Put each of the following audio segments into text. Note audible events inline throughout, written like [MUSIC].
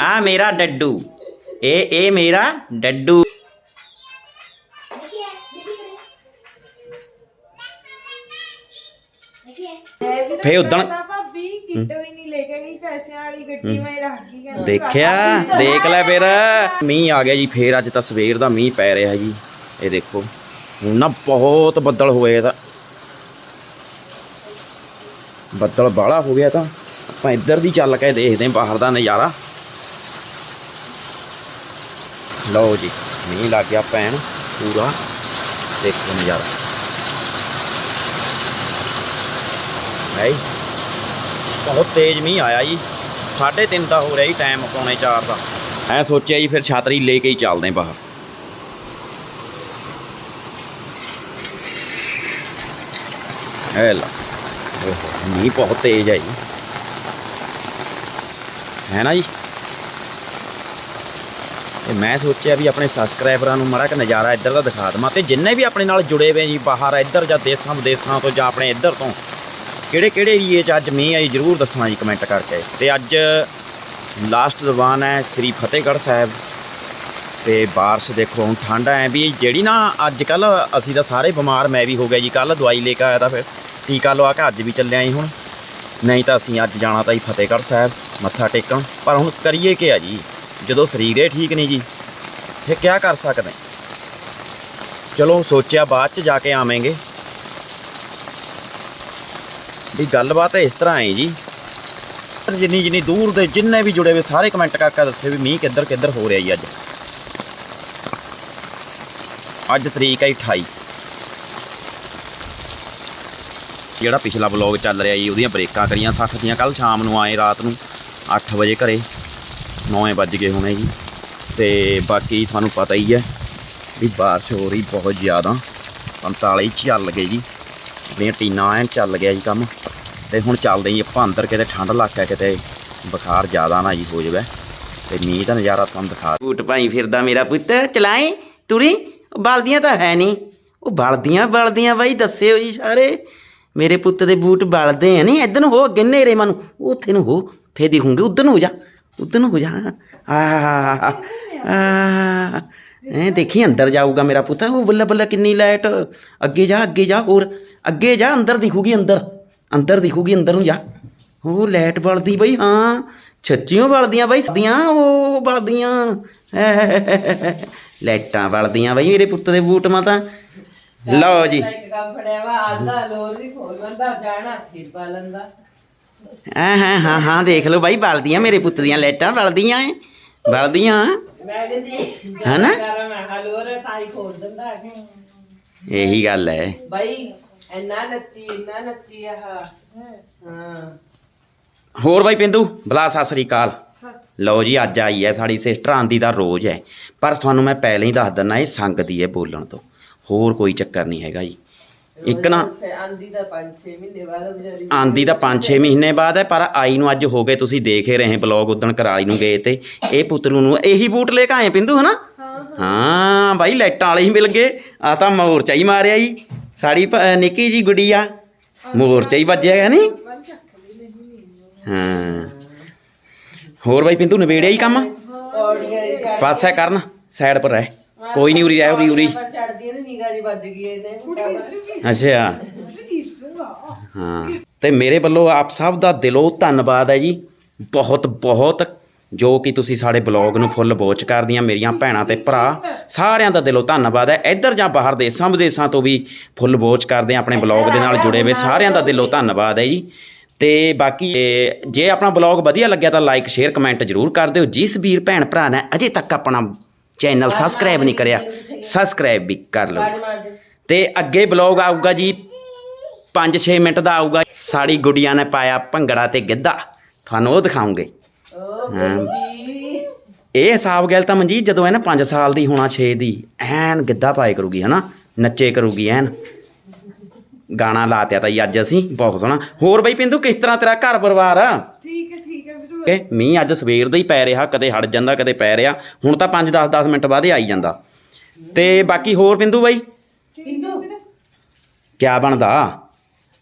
ਆ ਮੇਰਾ ਡੱਡੂ। ਇਹ ਇਹ ਮੇਰਾ ਡੱਡੂ। ਫੇ ਉਦਣ ਭਾਬੀ ਕਿੱਟ ਵੀ ਨਹੀਂ ਲੈ ਕੇ ਗਈ ਪੈਸਿਆਂ ਵਾਲੀ ਗੱਡੀ ਮੈਂ ਰੱਖ ਗਈ ਕਹਿੰਦੀ ਦੇਖਿਆ? ਦੇਖ ਲੈ ਫਿਰ। ਮੀਂਹ ਆ ਗਿਆ ਜੀ ਫੇਰ ਅੱਜ ਤਾਂ ਸਵੇਰ ਦਾ ਮੀਂਹ ਪੈ ਰਿਹਾ ਜੀ। ਇਹ ਦੇਖੋ ਹੁਣ ਨਾ ਬਹੁਤ ਬੱਦਲ ਹੋਏ ਤਾਂ। ਬੱਦਲ ਬਾਹਲਾ ਹੋ ਗਿਆ ਤਾਂ। ਆਪਾਂ ਇੱਧਰ ਦੀ ਚੱਲ ਕੇ ਦੇਖਦੇ ਹਾਂ ਬਾਹਰ ਦਾ ਨਜ਼ਾਰਾ। ਲਓ ਜੀ ਮੀਂਹ ਲੱਗ ਗਿਆ ਪੈਣ ਪੂਰਾ। ਦੇਖੋ ਨਜ਼ਾਰਾ। ਹੈ ਬਹੁਤ ਤੇਜ਼ ਮੀਂਹ ਆਇਆ ਜੀ। ਸਾਢੇ ਤਿੰਨ ਦਾ ਹੋ ਰਿਹਾ ਜੀ ਟਾਈਮ ਪੌਣੇ 4 ਦਾ। ਮੈਂ ਸੋਚਿਆ ਜੀ ਫਿਰ ਛਾਤਰੀ ਲੈ ਕੇ ਹੀ ਚੱਲਦੇ ਹਾਂ ਬਾਹਰ। ਹੈ ਲਾ। ਓਹੋ, ਮੀਂਹ ਬਹੁਤ ਤੇਜ਼ ਹੈ ਜੀ। ਹੈ ਨਾ ਜੀ? ਤੇ ਮੈਂ ਸੋਚਿਆ ਵੀ ਆਪਣੇ ਸਬਸਕ੍ਰਾਈਬਰਾਂ ਨੂੰ ਮਾੜਾ ਕਿ ਨਜ਼ਾਰਾ ਇੱਧਰ ਦਾ ਦਿਖਾ ਦਵਾਂ ਤੇ ਜਿੰਨੇ ਵੀ ਆਪਣੇ ਨਾਲ ਜੁੜੇ ਹੋਏ ਜੀ ਬਾਹਰ ਇੱਧਰ ਜਾਂ ਦੇਸਾਂ ਵਿਦੇਸਾਂ ਤੋਂ ਜਾਂ ਆਪਣੇ ਇੱਧਰ ਤੋਂ ਕਿਹੜੇ ਕਿਹੜੇ ਏਰੀਏ 'ਚ ਅੱਜ ਮੀਂਹ ਆਈ ਜਰੂਰ ਦੱਸਣਾ ਜੀ ਕਮੈਂਟ ਕਰਕੇ। ਤੇ ਅੱਜ ਲਾਸਟ ਦੀਵਾਨ ਹੈ ਸ੍ਰੀ ਫਤਿਹਗੜ੍ਹ ਸਾਹਿਬ ਤੇ ਬਾਰਿਸ਼ ਦੇਖੋ ਹੁਣ ਠੰਡ ਐ ਵੀ ਜਿਹੜੀ ਨਾ ਅੱਜ ਕੱਲ ਅਸੀਂ ਤਾਂ ਸਾਰੇ ਬਿਮਾਰ ਮੈਂ ਵੀ ਹੋ ਗਿਆ ਜੀ ਕੱਲ ਦਵਾਈ ਲੈ ਕੇ ਆਇਆ ਤਾਂ ਫਿਰ ਟੀਕਾ ਲਵਾ ਕੇ ਅੱਜ ਵੀ ਚੱਲਿਆ ਜੀ ਹੁਣ। ਨਹੀਂ ਤਾਂ ਅਸੀਂ ਅੱਜ ਜਾਣਾ ਤਾਂ ਜੀ ਫਤਿਹਗੜ੍ਹ ਸਾਹਿਬ, ਮੱਥਾ ਟੇਕਣ। ਪਰ ਹੁਣ ਕਰੀਏ ਕੀ ਆ ਜੀ? ਜਦੋਂ ਸਰੀਰ ਇਹ ਠੀਕ ਨਹੀਂ ਜੀ, ਫਿਰ ਕੀ ਕਰ ਸਕਦੇ? ਚਲੋ ਸੋਚਿਆ ਬਾਅਦ ਚ ਜਾ ਕੇ ਆਵਾਂਗੇ। ਵੀ ਗੱਲਬਾਤ ਇਸ ਤਰ੍ਹਾਂ ਹੈ ਜੀ। ਜਿੰਨੀ ਜਿੰਨੀ ਦੂਰ ਦੇ ਜਿੰਨੇ ਵੀ ਜੁੜੇ ਹੋਏ ਸਾਰੇ ਕਮੈਂਟ ਕਰਕੇ ਦੱਸੇ ਵੀ ਮੀਂਹ ਕਿੱਧਰ ਕਿੱਧਰ ਹੋ ਰਿਹਾ ਜੀ ਅੱਜ। ਅੱਜ ਤਰੀਕ ਹੈ 28 ਜਿਹੜਾ ਪਿਛਲਾ ਵਲੌਗ ਚੱਲ ਰਿਹਾ ਜੀ, ਉਹਦੀਆਂ ਬ੍ਰੇਕਾਂ ਕਰੀਆਂ 60 ਦੀਆਂ ਕੱਲ ਸ਼ਾਮ ਨੂੰ ਆਏ ਰਾਤ ਨੂੰ 8 ਵਜੇ ਘਰੇ। 9 ਵੱਜ ਗਏ ਹੋਣੇ ਜੀ। ਤੇ ਬਾਕੀ ਤੁਹਾਨੂੰ ਪਤਾ ਹੀ ਹੈ ਵੀ ਬਾਰਿਸ਼ ਹੋ ਰਹੀ ਬਹੁਤ ਜ਼ਿਆਦਾ। 45 ਚੱਲ ਗਏ ਜੀ। ਆਪਣੀਆਂ ਟੀਨਾਂ ਐਨ ਚੱਲ ਗਿਆ ਜੀ ਕੰਮ। ਤੇ ਹੁਣ ਚੱਲਦੇ ਜੀ ਆਪਾਂ ਅੰਦਰ ਕਿਤੇ ਠੰਡ ਇਲਾਕਾ ਕਿਤੇ ਬੁਖਾਰ ਜ਼ਿਆਦਾ ਨਾ ਜੀ ਹੋ ਜਾਵੇ। ਤੇ ਮੀਂਹ ਦਾ ਨਜ਼ਾਰਾ ਤੁਹਾਨੂੰ ਦਿਖਾ ਬੂਟ ਭਾਈ ਫਿਰਦਾ ਮੇਰਾ ਪੁੱਤ ਚਲਾਏ ਤੁਰੀ? ਬਲਦੀਆਂ ਤਾਂ ਹੈ ਨਹੀਂ। ਉਹ ਬਲਦੀਆਂ ਬਲਦੀਆਂ ਬਾਈ, ਦੱਸਿਓ ਜੀ ਸਾਰੇ। ਮੇਰੇ ਪੁੱਤ ਦੇ ਬੂਟ ਬਲਦੇ ਆ ਨਹੀਂ ਇਧਰ ਨੂੰ ਹੋ, ਅੱਗੇ ਨੇਰੇ ਮਨ ਉੱਥੇ ਨੂੰ ਹੋ, ਫੇਰ ਦੇਖੂੰਗੇ, ਉਧਰ ਨੂੰ ਹੋ ਜਾ। ਉਧਰ ਹੋ ਜਾ ਆ। ਐ ਦੇਖੀ ਅੰਦਰ ਜਾਊਗਾ ਮੇਰਾ ਪੁੱਤ, ਉਹ ਬੱਲਾ ਬੱਲਾ ਕਿੰਨੀ ਲਾਈਟ। ਅੱਗੇ ਜਾ ਅੱਗੇ ਜਾ ਹੋਰ। ਅੱਗੇ ਜਾ, ਅੰਦਰ ਦਿਖੂਗੀ ਅੰਦਰ। ਅੰਦਰ ਦਿਖੂਗੀ, ਅੰਦਰ ਨੂੰ ਜਾ। ਉਹ ਲਾਈਟ ਬਲਦੀ ਬਈ, ਹਾਂ। ਛੱਚੀਆਂ ਬਲਦੀਆਂ ਬਈ ਸਦੀਆਂ ਉਹ ਬਲਦੀਆਂ। ਲਾਈਟਾਂ ਬਲਦੀਆਂ ਬਈ ਮੇਰੇ ਪੁੱਤ ਦੇ ਬੂਟ ਮਾ ਤਾਂ ਲਓ ਜੀ। ਇੱਕ ਕੰਮ ਫੜਿਆ ਵਾ, ਆਂਦਾ ਲੋਰ ਵੀ ਖੋਲ ਜਾਣਾ ਫਿਰ ਪਾ ਹਾਂ ਹਾਂ ਹਾਂ ਹਾਂ ਦੇਖ ਲਓ ਬਾਈ ਬਲਦੀਆਂ ਮੇਰੇ ਪੁੱਤ ਦੀਆਂ ਲਾਈਟਾਂ ਬਲਦੀਆਂ ਐ ਬਲਦੀਆਂ ਮੈਂ ਕਹਿੰਦੀ ਹਨਾ? ਕਰ ਮੈਂ ਹਲੋਰ ਟਾਈ ਖੋਲ ਦਿੰਦਾ ਆ ਕੇ। ਇਹੀ ਗੱਲ ਹੈ ਬਈ ਇੰਨਾ ਨੱਚੀ ਇੰਨਾ ਨੱਚੀ ਆਹ। ਹਾਂ। ਹੋਰ ਬਾਈ ਪਿੰਦੂ ਬਲਾ ਸਤਿ ਸ੍ਰੀ ਅਕਾਲ। ਲਓ ਜੀ ਅੱਜ ਆਈ ਹੈ ਸਾਡੀ ਸਿਸਟਰ ਆਂਦੀ ਦਾ ਰੋਜ਼ ਹੈ ਪਰ ਤੁਹਾਨੂੰ ਮੈਂ ਪਹਿਲਾਂ ਹੀ ਦੱਸ ਦਿੰਨਾ ਇਹ ਸੰਗਦੀ ਹੈ ਬੋਲਣ ਤੋਂ। ਹੋਰ ਕੋਈ ਚੱਕਰ ਨਹੀਂ ਹੈਗਾ ਜੀ। ਇੱਕ ਨਾ ਆਂਦੀ ਦਾ 5-6 ਮਹੀਨੇ ਬਾਅਦ ਵਿਚਾਰੀ। ਆਂਦੀ ਤਾਂ 5-6 ਮਹੀਨੇ ਬਾਅਦ ਹੈ ਪਰ ਆਈ ਨੂੰ ਅੱਜ ਹੋ ਗਏ ਤੁਸੀਂ ਦੇਖ ਹੀ ਰਹੇ ਬਲੌਗ ਉਦਣ ਕਰਾਈ ਨੂੰ ਗਏ ਤੇ ਇਹ ਪੁੱਤਰੂ ਨੂੰ ਇਹੀ ਬੂਟ ਲੈ ਕੇ ਆਏ ਪਿੰਦੂ ਹਨਾ? ਹਾਂ ਬਾਈ ਲਾਈਟਾਂ ਵਾਲੇ ਹੀ ਮਿਲ ਗਏ। ਆ ਤਾਂ ਮੋਰਚਾ ਹੀ ਮਾਰਿਆ ਜੀ। ਸਾਡੀ ਭ- ਨਿੱਕੀ ਜੀ ਗੁੜੀਆ ਮੋਰਚਾ ਹੀ ਵੱਜਿਆ ਹੈ ਨਹੀਂ? ਹਾਂ। ਹੋਰ ਬਾਈ ਪਿੰਦੂ ਨਵੇੜਿਆ ਹੀ ਕੰਮ? ਦੀ ਚੜ੍ਹ- ਬਸ ਹੈ ਕਰਨ ਸਾਈਡ ਪਰ ਰਹਿ। ਕੋਈ ਨਹੀਂ ਉਰੀ ਰਹਿ ਉਰੀ ਉਰੀ। ਪਰ ਚੜਦੀ ਇਹਦੀ ਨਿਗਾਹ ਜੀ ਵੱਜ ਗਈ ਇਹਨੇ ਅੱਛਾ। ਹਾਂ ਤੇ ਮੇਰੇ ਵੱਲੋਂ ਆਪ ਸਭ ਦਾ ਦਿਲੋਂ ਧੰਨਵਾਦ ਹੈ ਜੀ। ਬਹੁਤ ਬਹੁਤ ਜੋ ਕਿ ਤੁਸੀਂ ਸਾਡੇ ਬਲੌਗ ਨੂੰ ਫੁੱਲ ਵੋਚ ਕਰਦੀਆਂ ਮੇਰੀਆਂ ਭੈਣਾਂ ਤੇ ਭਰਾ ਸਾਰਿਆਂ ਦਾ ਦਿਲੋਂ ਧੰਨਵਾਦ ਹੈ। ਇੱਧਰ ਜਾਂ ਬਾਹਰ ਦੇਸਾਂ ਵਿਦੇਸਾਂ ਤੋਂ ਵੀ ਫੁੱਲ ਵੋਚ ਕਰਦੇ ਆ ਆਪਣੇ ਬਲੌਗ ਦੇ ਨਾਲ ਜੁੜੇ ਹੋਏ ਸਾਰਿਆਂ ਦਾ ਦਿਲੋਂ ਧੰਨਵਾਦ ਹੈ ਜੀ। ਤੇ ਬਾਕੀ ਜੇ ਆਪਣਾ ਬਲੌਗ ਵਧੀਆ ਲੱਗਿਆ ਤਾਂ ਲਾਈਕ ਸ਼ੇਅਰ ਕਮੈਂਟ ਜ਼ਰੂਰ ਕਰ ਦਿਓ। ਜਿਸ ਵੀਰ ਭੈਣ ਭਰਾ ਨੇ ਅਜੇ ਤੱਕ ਆਪਣਾ ਚੈਨਲ ਸਬਸਕ੍ਰਾਈਬ ਨਹੀਂ ਕਰਿਆ। ਸਬਸਕ੍ਰਾਈਬ ਵੀ ਕਰ ਲਓ। ਤੇ ਅੱਗੇ ਬਲੌਗ ਆਊਗਾ ਜੀ। 5-6 ਮਿੰਟ ਦਾ ਆਊਗਾ। ਸਾੜੀ ਗੁੜੀਆਂ ਨੇ ਪਾਇਆ ਭੰਗੜਾ ਤੇ ਗਿੱਧਾ। ਤੁਹਾਨੂੰ ਉਹ ਦਿਖਾਉਂਗੇ। ਓ ਹਾਂ। ਜੀ। ਇਹ ਹਿਸਾਬ ਗੱਲ ਤਾਂ ਮਨਜੀਤ ਜਦੋਂ ਇਹ ਨਾ 5 ਸਾਲ ਦੀ ਹੋਣਾ 6 ਦੀ ਐਨ ਗਿੱਧਾ ਪਾਏ ਕਰੂਗੀ ਹਨਾ? ਨੱਚੇ ਕਰੂਗੀ ਐਨ। ਗਾਣਾ ਲਾਤਿਆ ਤਾਂ ਜੀ ਅੱਜ ਅਸੀਂ। ਬਹੁਤ ਸੋਹਣਾ। ਹੋਰ ਬਈ ਪਿੰਦੂ ਕਿਸ ਤਰ੍ਹਾਂ ਤੇਰਾ ਘਰ ਪਰਿਵਾਰ? ਠੀਕ ਹੈ। ਇਹ ਮੀਂਹ ਅੱਜ ਸਵੇਰ ਦਾ ਹੀ ਪੈ ਰਿਹਾ ਕਦੇ ਹਟ ਜਾਂਦਾ ਕਦੇ ਪੈ ਰਿਹਾ। ਹੁਣ ਤਾਂ 5-10 10 ਮਿੰਟ ਬਾਅਦ ਹੀ ਆਈ ਜਾਂਦਾ। ਤੇ ਬਾਕੀ ਹੋਰ ਬਿੰਦੂ ਬਾਈ? ਪਿੰਦੂ। ਕਿਆ ਬਣਦਾ?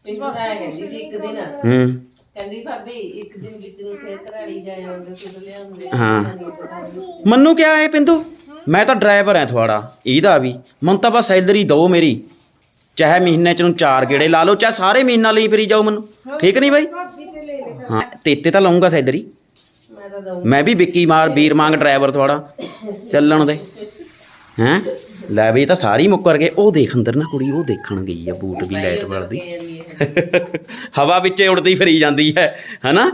ਪਿੰਦੂ ਦਾ ਕਹਿੰਦੀ ਸੀ ਇੱਕ ਦਿਨ। ਹੂੰ। ਕਹਿੰਦੀ ਭਾਬੀ ਇੱਕ ਦਿਨ ਵਿੱਚ ਨੂੰ ਫੇਰ ਘਰਾੜੀ ਜਾਏ ਆਉਂਦੇ ਸੁਧ ਲਿਆਉਂਦੇ। ਹਾਂ। ਹਾਂ। ਮੰਨੂ ਕਿਆ ਹੈ ਪਿੰਦੂ? ਮੈਂ ਤਾਂ ਡਰਾਈਵਰ ਹਾਂ ਤੁਹਾਡਾ ਇਹਦਾ ਵੀ। ਮਨ ਤਾਂ ਬਸ ਸੈਲਰੀ ਦਿਓ ਮੇਰੀ। ਚਾਹੇ ਮਹੀਨੇ ਚ ਨੂੰ ਚਾਰ ਗੇੜੇ ਲਾ ਲਓ ਚਾਹੇ ਸਾਰੇ ਮਹੀਨਾ ਲਈ ਫਿਰੀ ਜਾਓ ਮੈਨੂੰ। ਠੀਕ ਨਹੀਂ ਬਾਈ? ਹਾਂ ਤੇਤੇ ਤਾਂ ਲਾਉਂਗਾ ਸੈਲਰੀ ਮੈਂ ਤਾਂ ਦਊਂ ਮੈਂ ਵੀ ਵਿੱਕੀ ਮਾਰ ਵੀਰ ਮੰਗ ਡਰਾਈਵਰ ਤੁਹਾਡਾ। ਚੱਲਣ ਦੇ। ਹੈਂ? ਲੈ ਵੀ ਇਹ ਤਾਂ ਸਾਰੀ ਮੁੱਕਰ ਗਏ। ਉਹ ਦੇਖ ਅੰਦਰ ਨਾ ਕੁੜੀ ਉਹ ਦੇਖਣ ਗਈ ਆ ਬੂਟ ਵੀ ਲਾਈਟ ਵਰਦੀ [LAUGHS] ਹਵਾ ਵਿੱਚੇ ਉੜਦੀ ਫਿਰੀ ਜਾਂਦੀ ਹੈ ਹਨਾ?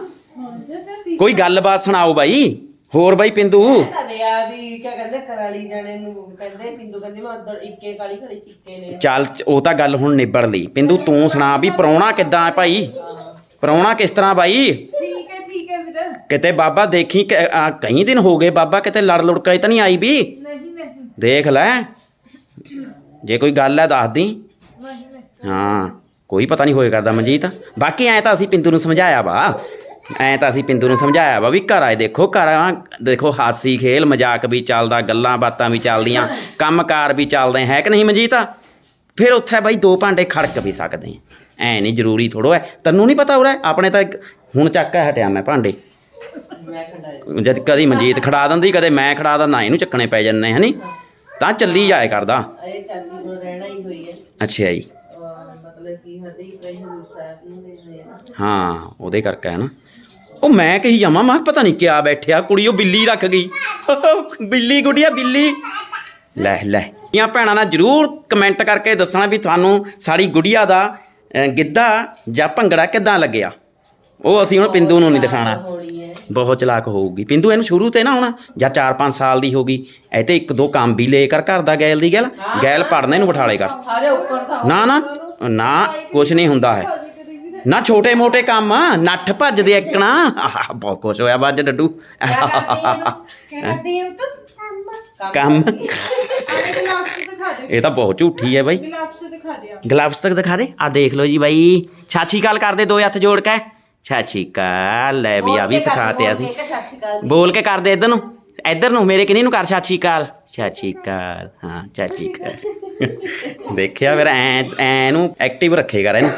ਕੋਈ ਗੱਲਬਾਤ ਸੁਣਾਓ ਬਾਈ? ਹੋਰ ਬਾਈ ਪਿੰਦੂ? ਤਾਂ ਆ ਵੀ ਕਿਆ ਕਹਿੰਦੇ ਕਰਾਲੀ ਜਾਣੇ ਨੂੰ ਕਹਿੰਦੇ ਪਿੰਦੂ ਕਹਿੰਦੀ ਮੈਂ ਉਧਰ ਇੱਕੇ ਕਾਲੀ ਖੜੀ ਚਿੱਕੇ ਨੇ ਚੱਲ ਚ- ਉਹ ਤਾਂ ਗੱਲ ਹੁਣ ਨਿਬੜ ਲਈ। ਪਿੰਦੂ ਤੂੰ ਸੁਣਾ ਵੀ ਪ੍ਰਾਹੁਣਾ ਕਿੱਦਾਂ ਹੈ ਭਾਈ? ਪ੍ਰਾਹੁਣਾ ਕਿਸ ਤਰ੍ਹਾਂ ਬਾਈ? ਠੀਕ ਹੈ ਠੀਕ ਹੈ ਵੀਰ। ਕਿਤੇ ਬਾਬਾ ਦੇਖੀ ਕਿ- ਆ, ਕਈ ਦਿਨ ਹੋ ਗਏ ਬਾਬਾ ਕਿਤੇ ਲੜ ਲੁੜ ਕੇ ਤਾਂ ਨਹੀਂ ਆਈ ਵੀ? ਨਹੀਂ ਨਹੀਂ। ਦੇਖ ਲੈ। ਜੇ ਕੋਈ ਗੱਲ ਹੈ ਦੱਸ ਦੀ। ਹਾਂ ਕੋਈ ਪਤਾ ਨਹੀਂ ਹੋਏ ਕਰਦਾ ਮਨਜੀਤ। ਬਾਕੀ ਐ ਤਾਂ ਅਸੀਂ ਪਿੰਦੂ ਨੂੰ ਸਮਝਾਇਆ ਵਾ। ਐ ਤਾਂ ਅਸੀਂ ਪਿੰਦੂ ਨੂੰ ਸਮਝਾਇਆ ਵਾ ਵੀ ਘਰ ਆਏ ਦੇਖੋ ਘਰ ਆ ਦੇਖੋ ਹਾਸੀ ਖੇਲ ਮਜ਼ਾਕ ਵੀ ਚੱਲਦਾ ਗੱਲਾਂ ਬਾਤਾਂ ਵੀ ਚੱਲਦੀਆਂ ਕੰਮਕਾਰ ਵੀ ਚੱਲਦੇ ਹੈ ਕਿ ਨਹੀਂ ਮਨਜੀਤ? ਫਿਰ ਉੱਥੇ ਬਾਈ ਦੋ ਭਾਂਡੇ ਖੜਕ ਵੀ ਸਕਦੇ ਆ। ਐ ਨਹੀਂ ਜ਼ਰੂਰੀ ਥੋੜੋ ਐ ਤੈਨੂੰ ਨਹੀਂ ਪਤਾ ਉਰੇ? ਆਪਣੇ ਤਾਂ ਇੱਕ- ਹੁਣ ਚੱਕ ਕੇ ਹਟਿਆ ਮੈਂ ਭਾਂਡੇ। ਜਦ ਕਦੀ ਮਨਜੀਤ ਖੜਾ ਦਿੰਦੀ ਕਦੇ ਮੈਂ ਖੜਾ ਦਿੰਦਾ ਇਹਨੂੰ ਚੱਕਣੇ ਪੈ ਜਾਂਦੇ ਹਨੀ? ਤਾਂ ਚੱਲੀ ਜਾਏ ਕਰਦਾ। ਇਹ ਚਾਂਦੀ ਨੂੰ ਰਹਿਣਾ ਹੀ ਹੋਈ ਹੈ। ਅੱਛਾ ਜੀ। ਅਹ ਮਤਲਬ ਕਿ ਹਰਦੇ ਹੀ ਹਜ਼ੂਰ ਸਾਹਿਬ ਨੂੰ ਦੇ ਹੋਏ ਨਾ ਹਾਂ ਉਹਦੇ ਕਰਕੇ ਹੈ ਨਾ। ਉਹ ਮੈਂ ਕਹੀ ਜਾਵਾਂ ਮੈਂ ਕਿਹਾ ਪਤਾ ਨਹੀਂ ਕਿਆ ਬੈਠਿਆ ਕੁੜੀ ਉਹ ਬਿੱਲੀ ਰੱਖ ਗਈ। [LAUGHS] ਬਿੱਲੀ ਗੁੜੀਆ ਬਿੱਲੀ। ਲੈ ਲੈ। ਇਹ ਭੈਣਾਂ ਨਾਲ ਜਰੂਰ ਕਮੈਂਟ ਕਰਕੇ ਦੱਸਣਾ ਵੀ ਤੁਹਾਨੂੰ ਸਾਡੀ ਗੁੜੀਆ ਦਾ ਗਿੱਧਾ ਜਾਂ ਭੰਗੜਾ ਕਿੱਦਾਂ ਲੱਗਿਆ? ਉਹ ਅਸੀਂ ਹੁਣ ਪਿੰਦੂ ਨੂੰ ਨਹੀਂ ਦਿਖਾਣਾ ਹੋਣੀ ਹੈ। ਬਹੁਤ ਚਲਾਕ ਹੋਊਗੀ। ਪਿੰਦੂ ਇਹਨੂੰ ਸ਼ੁਰੂ ਤੇ ਨਾ ਹੁਣ ਜਾਂ 4-5 ਸਾਲ ਦੀ ਹੋਗੀ ਇਹ ਤੇ ਇੱਕ ਦੋ ਕੰਮ ਵੀ ਲੈ ਕਰ ਘਰ ਦਾ ਗੈਲ ਦੀ ਗੈਲ। ਗੈਲ ਪੜਨੇ ਨੂੰ ਬਿਠਾ ਲੇਗਾ ਹਾਰੇ ਉੱਪਰ ਤਾਂ ਨਾ ਨਾ ਨਾ ਕੁਛ ਨਹੀਂ ਹੁੰਦਾ ਹੈ। ਨਾ ਛੋਟੇ ਮੋਟੇ ਕੰਮ ਨੱਠ ਭੱਜਦੇ ਇੱਕਣਾ ਆਹ, ਬਹੁਤ ਕੁਛ ਹੋਇਆ ਅੱਜ ਡੱਡੂ। ਕਰਦੀ ਹੈ ਤੂੰ ਕੰਮ। ਇਹ ਤਾਂ ਬਹੁਤ ਝੂਠੀ ਹੈ ਬਾਈ। ਗਲਾਸ ਦਿਖਾ ਦੇ ਗਲਵਸ ਤੱਕ ਦਿਖਾ ਦੇ। ਆ ਦੇਖ ਲਓ ਜੀ ਬਾਈ। ਛਾਛੀ ਕਾਲ ਕਰਦੇ ਦੋ ਹੱਥ ਜੋੜ ਕੇ। ਛਾਛੀ ਕਾਲ ਲੈ ਵੀ ਆ ਵੀ ਸਿਖਾਤੇ ਅਸੀਂ। ਬੋਲ ਕੇ ਕਰਦੇ ਇੱਧਰ ਨੂੰ। ਇੱਧਰ ਨੂੰ ਮੇਰੇ ਕਿਨੀ ਨੂੰ ਕਰ ਛਾਛੀ ਕਾਲ ਛਾਛੀ ਕਾਲ ਹਾਂ ਛਾਛੀ ਕਾਲ [LAUGHS] ਦੇਖਿਆ ਫਿਰ ਐ ਐ ਨੂੰ ਐਕਟਿਵ ਰੱਖੇਗਾ ਇਹਨੂੰ